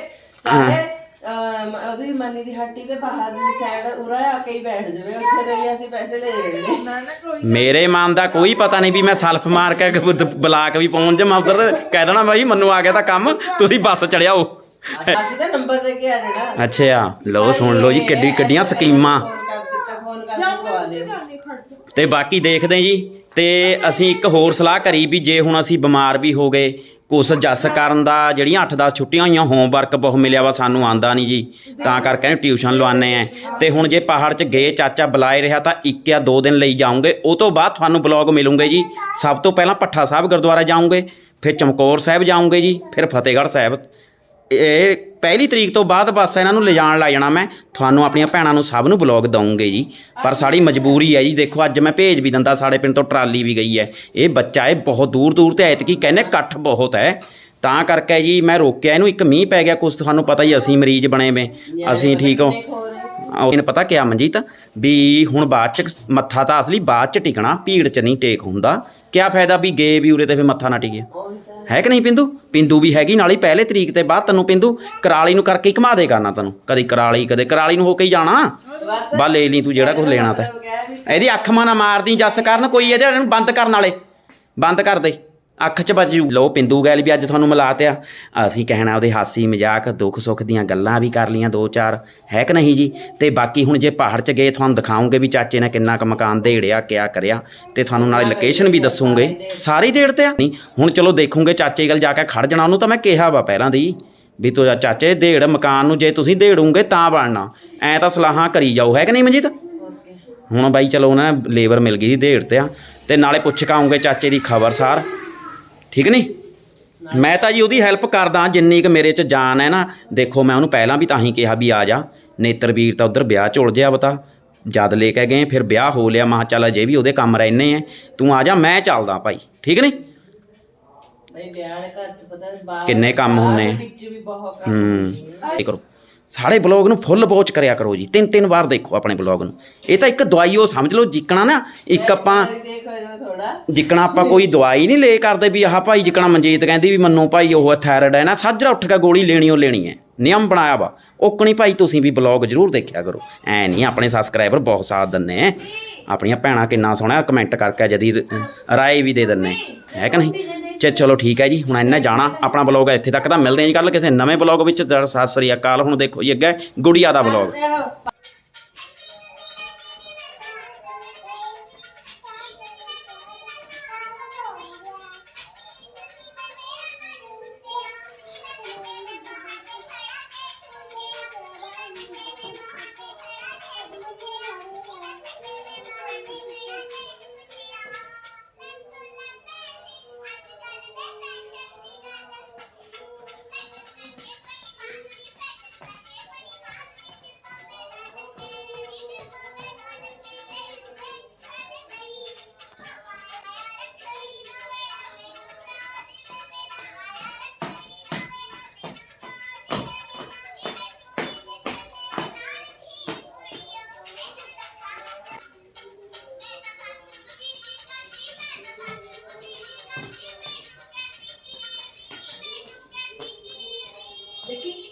ਚਾਹੇ ਅਮ, ਉਹਦੀ ਮਨੀ ਦੀ ਹੱਟੀ ਤੇ ਬਾਹਰ ਦੀ ਸਾਈਡ ਉਰਾ ਆ ਕੇ ਹੀ ਬੈਠ ਜਾਵੇ ਉੱਥੇ ਦੇ ਵੀ ਅਸੀਂ ਪੈਸੇ ਲੈ ਲੈਣੇ ਨਾ ਨਾ ਕੋਈ ਮੇਰੇ ਮਨ ਦਾ ਕੋਈ ਪਤਾ ਨਹੀਂ ਵੀ ਮੈਂ ਸਲਫ ਮਾਰ ਕੇ ਬਲਾਕ ਵੀ ਪਹੁੰਚ ਜਾਵਾਂ ਉਧਰ ਕਹਿ ਦੇਣਾ ਬਾਈ ਮੈਨੂੰ ਆ ਗਿਆ ਤਾਂ ਕੰਮ ਤੁਸੀਂ ਬੱਸ ਚੜਿਆਓ। ਅਸੀਂ ਤਾਂ ਨੰਬਰ ਦੇ ਕੇ ਆ ਜਾਣਾ। ਅੱਛਾ ਲਓ ਸੁਣ ਲਓ ਜੀ ਕਿੱਡੀ ਕਿੱਡੀਆਂ ਸਕੀਮਾਂ। ਫੋਨ ਕਰ ਦਿੱਤਾ ਫੋਨ ਕਰਕੇ ਪਵਾ ਲਿਓ। ਜਾਣੇ ਖੜ ਜਾ ਤੇ ਬਾਕੀ ਦੇਖਦੇ ਜੀ ਤੇ ਅਸੀਂ ਇੱਕ ਹੋਰ ਸਲਾਹ ਕਰੀ ਵੀ ਜੇ ਹੁਣ ਅਸੀਂ ਬਿਮਾਰ ਵੀ ਹੋ ਗਏ ਕੁਛ ਜੱਸ ਕਰਨ ਦਾ ਜਿਹੜੀਆਂ 8-10 ਛੁੱਟੀਆਂ ਹੋਈਆਂ ਹੋਮਵਰਕ ਬਹੁਤ ਮਿਲਿਆ ਵਾ, ਸਾਨੂੰ ਆਂਦਾ ਨਹੀਂ ਜੀ। ਤਾਂ ਕਰਕੇ ਟਿਊਸ਼ਨ ਲਵਾਉਂਦੇ ਆ। ਤੇ ਹੁਣ ਜੇ ਪਹਾੜ 'ਚ ਗਏ, ਚਾਚਾ ਬੁਲਾਏ ਰਿਹਾ ਤਾਂ ਇੱਕ ਜਾਂ ਦੋ ਦਿਨ ਲਈ ਜਾਉਂਗੇ ਉਹ ਤੋਂ ਬਾਅਦ ਤੁਹਾਨੂੰ ਬਲੌਗ ਮਿਲੂਗੇ ਜੀ। ਸਭ ਤੋਂ ਪਹਿਲਾਂ ਪੱਠਾ ਸਾਹਿਬ ਗੁਰਦੁਆਰਾ ਜਾਉਂਗੇ ਫਿਰ ਚਮਕੌਰ ਸਾਹਿਬ ਜਾਉਂਗੇ ਜੀ, ਫਿਰ ਫਤਿਹਗੜ੍ਹ ਸਾਹਿਬ। ਇਹ ਪਹਿਲੀ ਤਰੀਕ ਤੋਂ ਬਾਅਦ ਬਸ ਇਹਨਾਂ ਨੂੰ ਲਿਜਾਣ ਲੱਗ ਜਾਣਾ ਮੈਂ। ਤੁਹਾਨੂੰ ਆਪਣੀਆਂ ਭੈਣਾਂ ਨੂੰ ਸਭ ਨੂੰ ਬਲੌਗ ਦਊਂਗੇ ਜੀ। ਪਰ ਸਾਡੀ ਮਜਬੂਰੀ ਹੈ ਜੀ, ਦੇਖੋ ਅੱਜ ਮੈਂ ਭੇਜ ਵੀ ਦਿੰਦਾ, ਸਾਡੇ ਪਿੰਡ ਤੋਂ ਟਰਾਲੀ ਵੀ ਗਈ ਹੈ। ਇਹ ਬੱਚਾ ਇਹ ਬਹੁਤ ਦੂਰ ਦੂਰ ਤੇ ਐਤਕੀ ਕਹਿੰਦੇ ਇਕੱਠ ਬਹੁਤ ਹੈ। ਤਾਂ ਕਰਕੇ ਜੀ ਮੈਂ ਰੋਕਿਆ ਇਹਨੂੰ, ਇੱਕ ਮੀਂਹ ਪੈ ਗਿਆ ਕੁਛ, ਤੁਹਾਨੂੰ ਪਤਾ ਹੀ ਅਸੀਂ ਮਰੀਜ਼ ਬਣੇ ਵੇ, ਅਸੀਂ ਠੀਕ ਹੋ। ਉਹਨੇ ਪਤਾ ਕਿਆ ਮਨਜੀਤ? ਵੀ ਹੁਣ ਬਾਅਦ ਚ ਮੱਥਾ ਤਾਂ ਅਸਲੀ ਬਾਅਦ ਚ ਟਿਕਣਾ, ਭੀੜ ਚ ਨਹੀਂ ਟੇਕ ਹੁੰਦਾ। ਕਿਆ ਫਾਇਦਾ ਵੀ ਗਏ ਵੀ ਉਰੇ ਤੇ ਫਿਰ ਮੱਥਾ ਨਾ ਟਿਕੇ ਹੈ ਕਿ ਨਹੀਂ ਪਿੰਦੂ? ਪਿੰਦੂ ਵੀ ਹੈਗੀ ਨਾਲੇ ਪਹਿਲੇ ਤਰੀਕ ਤੇ ਬਾਅਦ ਤੈਨੂੰ ਪਿੰਦੂ ਕਰਾਲੀ ਨੂੰ ਕਰਕੇ ਘੁਮਾ ਦੇ ਕਰਨਾ ਤੈਨੂੰ। ਕਦੇ ਕਰਾਲੀ ਕਦੇ ਕਰਾਲੀ ਨੂੰ ਹੋ ਕੇ ਹੀ ਜਾਣਾ। ਬਾ ਲੈ ਲਈ ਤੂੰ ਜਿਹੜਾ ਕੁਝ ਲੈਣਾ ਤੇ। ਇਹਦੀ ਅੱਖ ਮਾ ਨਾ ਮਾਰਦੀ ਜੱਸ ਕਰਨ ਕੋਈ ਇਹਦੇ ਨੂੰ ਬੰਦ ਕਰਨ ਵਾਲੇ। ਬੰਦ ਕਰ ਦੇ। ਅੱਖ 'ਚ ਵੱਜੂ। ਲੋ ਪਿੰਦੂ ਗੈਲ ਵੀ ਅੱਜ ਤੁਹਾਨੂੰ ਮਿਲਾਤਿਆ ਅਸੀਂ ਕਹਿਣਾ ਉਹਦੇ ਹਾਸੀ ਮਜ਼ਾਕ, ਦੁੱਖ ਸੁੱਖ ਦੀਆਂ ਗੱਲਾਂ ਵੀ ਕਰ ਲੀਆਂ ਦੋ ਚਾਰ ਹੈ ਕਿ ਨਹੀਂ ਜੀ? ਤੇ ਬਾਕੀ ਹੁਣ ਜੇ ਪਹਾੜ 'ਚ ਗਏ, ਤੁਹਾਨੂੰ ਦਿਖਾਉਂਗੇ ਵੀ ਚਾਚੇ ਨੇ ਕਿੰਨਾ ਕੁ ਮਕਾਨ ਦੇੜਿਆ, ਕਿਆ ਕਰਿਆ। ਤੇ ਤੁਹਾਨੂੰ ਨਾਲੇ ਲੋਕੇਸ਼ਨ ਵੀ ਦੱਸੂਗੇ। ਸਾਰੀ ਦੇੜ ਤੇ ਆ? ਨਹੀਂ, ਹੁਣ ਚਲੋ ਦੇਖੂਗੇ ਚਾਚੇ ਗੱਲ ਜਾ ਕੇ ਖੜ ਜਾਣਾ। ਉਹਨੂੰ ਤਾਂ ਮੈਂ ਕਿਹਾ ਵਾ ਪਹਿਲਾਂ ਦੀ ਵੀ ਤੋ ਚਾਚੇ ਦੇੜ ਮਕਾਨ ਨੂੰ ਜੇ ਤੁਸੀਂ ਦੇੜੂਗੇ ਤਾਂ ਬਣਨਾ। ਐ ਤਾਂ ਸਲਾਹਾਂ ਕਰੀ ਜਾਓ। ਹੈ ਕਿ ਨਹੀਂ ਮਨਜੀਤ? ਹੁਣ ਬਾਈ ਚਲੋ ਨਾ ਲੇਬਰ ਮਿਲ ਗਈ ਸੀ ਦੇੜ ਤੇ ਆ। ਤੇ ਨਾਲੇ ਪੁੱਛ ਕਾਉਂਗੇ ਚਾਚੇ ਦੀ ਖਬਰਸਾਰ ਠੀਕ ਨਹੀਂ? ਮੈਂ ਤਾਂ ਜੀ ਉਹਦੀ ਹੈਲਪ ਕਰਦਾ ਜਿੰਨੀ ਕੁ ਮੇਰੇ 'ਚ ਜਾਨ ਹੈ ਨਾ ਦੇਖੋ ਮੈਂ ਉਹਨੂੰ ਪਹਿਲਾਂ ਵੀ ਤਾਂ ਹੀ ਕਿਹਾ ਵੀ ਆ ਜਾ। ਨੇਤਰਵੀਰ ਤਾਂ ਉਧਰ ਵਿਆਹ 'ਚ ਉਲਝਿਆ ਬਤਾ ਜਦ ਲੈ ਕੇ ਗਏ ਫਿਰ ਵਿਆਹ ਹੋ ਲਿਆ ਮਾ ਚੱਲ ਅਜੇ ਵੀ ਉਹਦੇ ਕੰਮ ਰਹਿਨੇ ਆ। ਤੂੰ ਆ ਜਾ ਮੈਂ ਚੱਲਦਾ ਭਾਈ। ਠੀਕ ਨਹੀਂ? ਬਈ ਵਿਆਹ ਦੇ ਘਰ ਚ ਪਤਾ ਬਾਹਰ ਕਿੰਨੇ ਕੰਮ ਹੁੰਨੇ ਵਿੱਚ ਵੀ ਬਹੁਤ ਕੰਮ ਹੂੰ। ਇਹ ਕਰੋ। ਸਾਡੇ ਬਲੌਗ ਨੂੰ ਫੁੱਲ ਵਾਚ ਕਰਿਆ ਕਰੋ ਜੀ। ਤਿੰਨ ਤਿੰਨ ਵਾਰ ਦੇਖੋ ਆਪਣੇ ਬਲੌਗ ਨੂੰ। ਇਹ ਤਾਂ ਇੱਕ ਦਵਾਈ ਉਹ ਸਮਝ ਲਓ, ਜਿੱਕਣਾ ਨਾ, ਇੱਕ ਆਪਾਂ ਜਿੱਕਣਾ ਆਪਾਂ ਕੋਈ ਦਵਾਈ ਨਹੀਂ ਲੈ ਕਰਦੇ ਵੀ ਆਹ ਭਾਈ ਜਿੱਕਣਾ ਮਨਜੀਤ ਕਹਿੰਦੀ ਵੀ ਮੰਨੂ ਭਾਈ ਉਹ ਥਾਇਰਾਇਡ ਹੈ ਨਾ, ਸਾਜਰਾ ਉੱਠ ਕੇ ਗੋਲੀ ਲੈਣੀ ਉਹ ਲੈਣੀ ਹੈ। ਨਿਯਮ ਬਣਾਇਆ ਵਾ। ਓਕਣੀ ਭਾਈ ਤੁਸੀਂ ਵੀ ਬਲੌਗ ਜ਼ਰੂਰ ਦੇਖਿਆ ਕਰੋ। ਐ ਨਹੀਂ ਆਪਣੇ ਸਬਸਕ੍ਰਾਈਬਰ ਬਹੁਤ ਸਾਥ ਦਿੰਨੇ ਆਪਣੀਆਂ ਭੈਣਾਂ ਕਿੰਨਾ ਸੋਹਣਾ ਕਮੈਂਟ ਕਰਕੇ ਜਦੀ ਰਾਏ ਵੀ ਦੇ ਦਿੰਨੇ ਹੈ ਕਿ ਨਹੀਂ? ਚੇ ਚਲੋ ਠੀਕ ਹੈ ਜੀ, ਹੁਣ ਇੰਨਾ ਜਾਣਾ, ਆਪਣਾ ਬਲੌਗ ਇੱਥੇ ਤੱਕ ਤਾਂ ਮਿਲਦੇ ਹਾਂ ਜੀ ਕੱਲ ਕਿਸੇ ਨਵੇਂ ਬਲੌਗ ਵਿੱਚ। ਸਤਿ ਸ੍ਰੀ ਅਕਾਲ, ਹੁਣ ਦੇਖੋ ਜੀ ਅੱਗੇ ਗੁੜੀਆ ਦਾ ਬਲੌਗ taking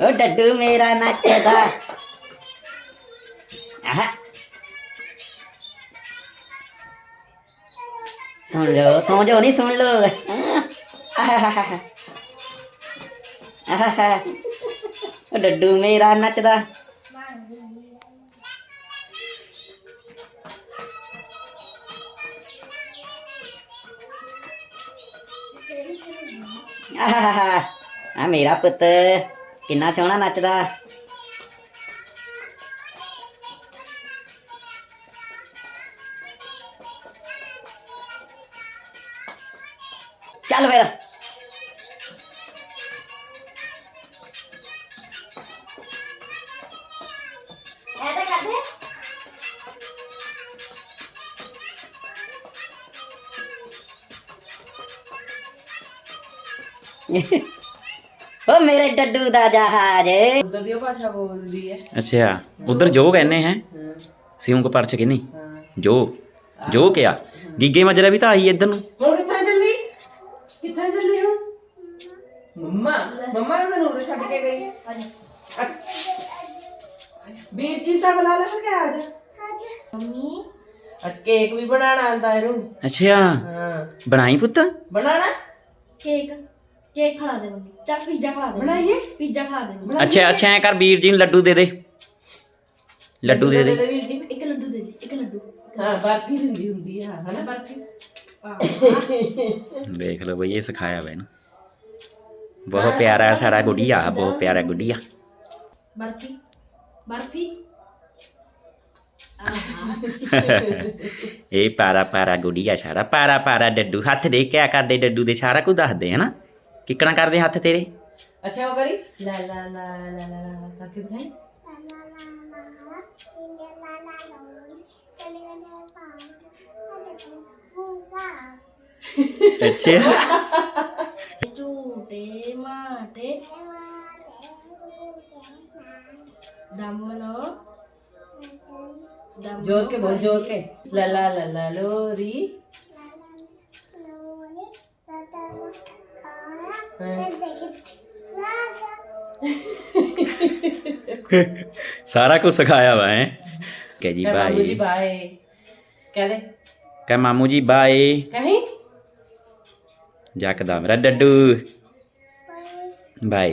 ਦੇਖੋ ਓ ਡੱਡੂ ਮੇਰਾ ਨੱਚਦਾ ਆਹ ਸੁਣ ਲੋ ਸੌਂ ਜਾਓ ਨਹੀਂ ਸੁਣ ਲੋ ਆਹ ਓ ਡੱਡੂ ਮੇਰਾ ਨੱਚਦਾ ਆਹ ਆ ਮੇਰਾ ਪੁੱਤ ਕਿੰਨਾ ਸੋਹਣਾ ਨੱਚਦਾ। ਚੱਲ ਫਿਰ। ਐਦਾ ਕਰਦੇ। [LAUGHS] ਓ ਮੇਰੇ ਡੱਡੂ ਦਾ ਜਹਾਜ਼। ਉਧਰ ਦੀ ਉਹ ਭਾਸ਼ਾ ਬੋਲਦੀ ਹੈ। ਅੱਛਾ ਉਧਰ ਜੋ ਕਹਿੰਨੇ ਹੈ। ਸਿਉਂਕ ਪਰਚ ਕਿ ਨਹੀਂ। ਹਾਂ। ਜੋ ਜੋ ਕਿਆ ਗਿੱਗੇ ਮਜਰਾ ਵੀ ਤਾਂ ਆਈ ਇੱਧਰ ਨੂੰ। ਹੁਣ ਕਿੱਥੇ ਚੱਲੀ? ਕਿੱਥੇ ਚੱਲੀ ਹੁਣ? ਮੰਮਾ ਮੰਮਾ ਤਾਂ ਤੈਨੂੰ ਉਰੇ ਛੱਡ ਕੇ ਗਈ। ਵੀਰ ਜੀ ਤਾਂ ਬੁਲਾ ਲੈ ਫਿਰ ਕਿ ਆ ਜਾ। ਮੰਮੀ। ਅੱਜ ਕੇਕ ਵੀ ਬਣਾਉਣਾ ਆਂਦਾ ਇਹਨੂੰ। ਅੱਛਾ। ਹਾਂ। ਬਣਾਈ ਪੁੱਤ? ਬਣਾਣਾ ਕੇਕ। ਕੇਕ ਖਿਲਾ ਦੇ ਮੰਮੀ ਚੱਲ ਪੀਜ਼ਾ ਖਿਲਾ ਦੇ। ਬਣਾਈਏ? ਪੀਜ਼ਾ ਖਿਲਾ ਦੇ। ਅੱਛਾ ਅੱਛਾ ਐ ਕਰ ਵੀਰ ਜੀ ਨੂੰ ਲੱਡੂ ਦੇ ਦੇ। ਲੱਡੂ ਦੇ ਦੇ। ਵੀਰ ਜੀ ਇੱਕ ਲੱਡੂ ਦੇ ਦੇ ਇੱਕ ਲੱਡੂ। ਹਾਂ ਬਰਫੀ ਦਿੰਦੀ ਹੁੰਦੀ ਆ ਹਨਾ? ਬਰਫੀ। ਦੇਖ ਲਓ ਬਈ ਇਹ ਸਿਖਾਇਆ ਵਾ ਇਹਨੂੰ। ਬਹੁਤ ਪਿਆਰਾ ਸਾਡਾ ਗੁੱਡੀਆ ਬਹੁਤ ਪਿਆਰਾ ਗੁੱਡੀਆ। ਬਰਫੀ ਬਰਫੀ। ਇਹ ਪਾਰਾ ਪਾਰਾ ਗੁੱਡੀਆ ਸਾਡਾ ਪਾਰਾ ਪਾਰਾ ਡੱਡੂ। ਹੱਥ ਦੇ ਕਿਆ ਕਰਦੇ ਡੱਡੂ ਦੇ ਸਾਰਾ ਕੁਝ ਦੱਸਦੇ ਹਨਾ ਕਿੱਕਣਾ ਕਰਦੇ ਹੱਥ ਤੇਰੇ ਅੱਛਾ ਉਹ ਕਰੀ ਲਾ ਲਾ ਲਾ ਲਾ ਲਾ ਲਾ ਕਰਕੇ ਦਿਖਾਈ ਅੱਛਾ ਝੂਟੇ ਮਾਟੇ ਦਮਨੋ ਦਮ जोर के बोल जोर के ला ला ला ला लोरी [LAUGHS] ਸਾਰਾ ਕੁਝ ਸਿਖਾਇਆ ਵਾ ਹੈ? ਕਹੇ ਜੀ ਮਾਮੂ ਜੀ ਬਾਏ ਕਹੇ ਮਾਮੂ ਜੀ ਬਾਏ ਕਹੀਂ? ਜੱਕਦਾ ਮੇਰਾ ਡੱਡੂ ਬਾਏ